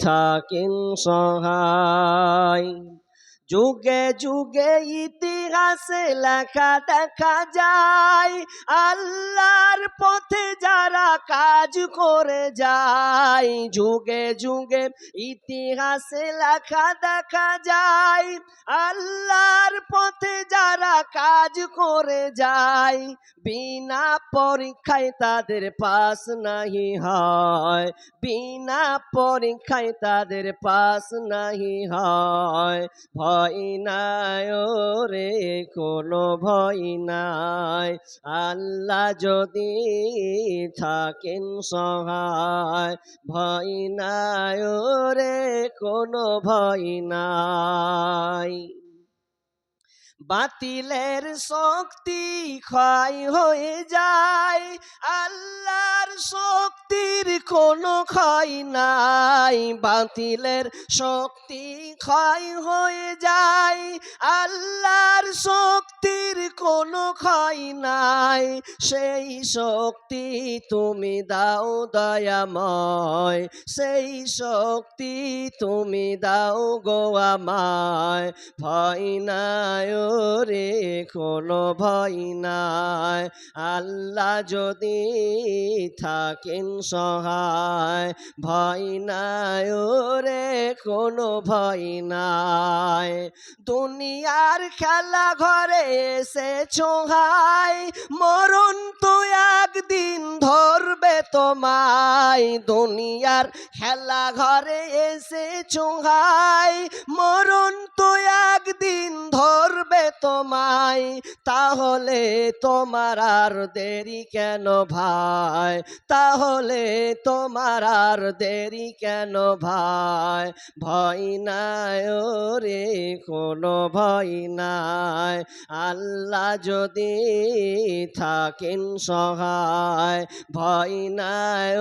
থাকেন সহায়। যুগে যুগে ইতিহাসে লেখা দেখা যায় আল্লাহর পথে কাজ করে যায় যুগে যুগে ইতিহাসে লেখা দেখা যায়। আল্লাহর পথে যারা কাজ করে যায়, বিনা পরীক্ষায় তাদের পাস নাহি হয়। বিনা পরীক্ষায় তাদের পাস নাহি হয়। ভয় নাই রে কোনো ভয় নাই। আল্লাহ যদি থাকেন সহায়। ভয় নাই রে কোনো ভয় নাই। বাতিলের শক্তি ক্ষয় হয়ে যায়। আল্লাহর শক্তির কোনো ক্ষয় নাই। বাতিলের শক্তি ক্ষয় হয়ে যায়। আল্লাহর শক্তির কোনো ক্ষয় নাই। সেই শক্তি তুমি দাও দয়াময়। সেই শক্তি তুমি দাও গো আমায়। ভয় নাই রে কোনো ভয় নাই। আল্লাহ যদি থাকেন সহায়। ভয় নাই রে কোনো ভয় নাই। দুনিয়ার খেলা ঘরে এসে ছোহাই মরণ তো একদিন ধরবে তোমায়। দুনিয়ার খেলা ঘরে এসে চোহাই মরণ তো একদিন তোমায়, তাহলে তোমার আর দেরি কেন ভাই? তাহলে তোমার আর দেরি কেন ভাই? ভয় নাই রে কোনো ভয় নাই। আল্লাহ যদি থাকেন সহায়, ভয় নাই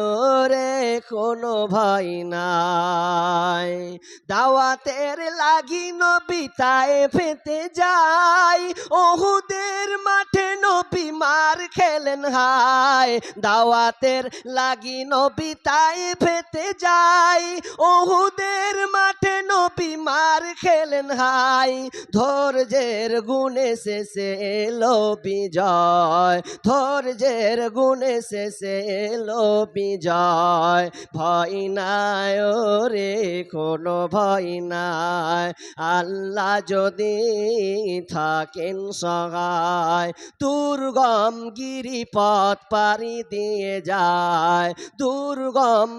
রে কোনো ভয় নাই। দাওয়াতের লাগি নবিতায় ফেতে যায় ওহুদের মাঠে নবী মার খেলেন হায় দাওয়াতের লাগি নবিতায় ফেতে যায় ওহুদের মার খেলেন হাই। ধৈর্যের গুণে শেষে এলো বিজয়। ধৈর্যের গুণে শেষে এলো বিজয়। ভয় নাই রে কোনো ভয় নাই। আল্লাহ যদি থাকেন সহায়, দুর্গম গিরিপথ পাড়ি দিয়ে যায়। দুর্গম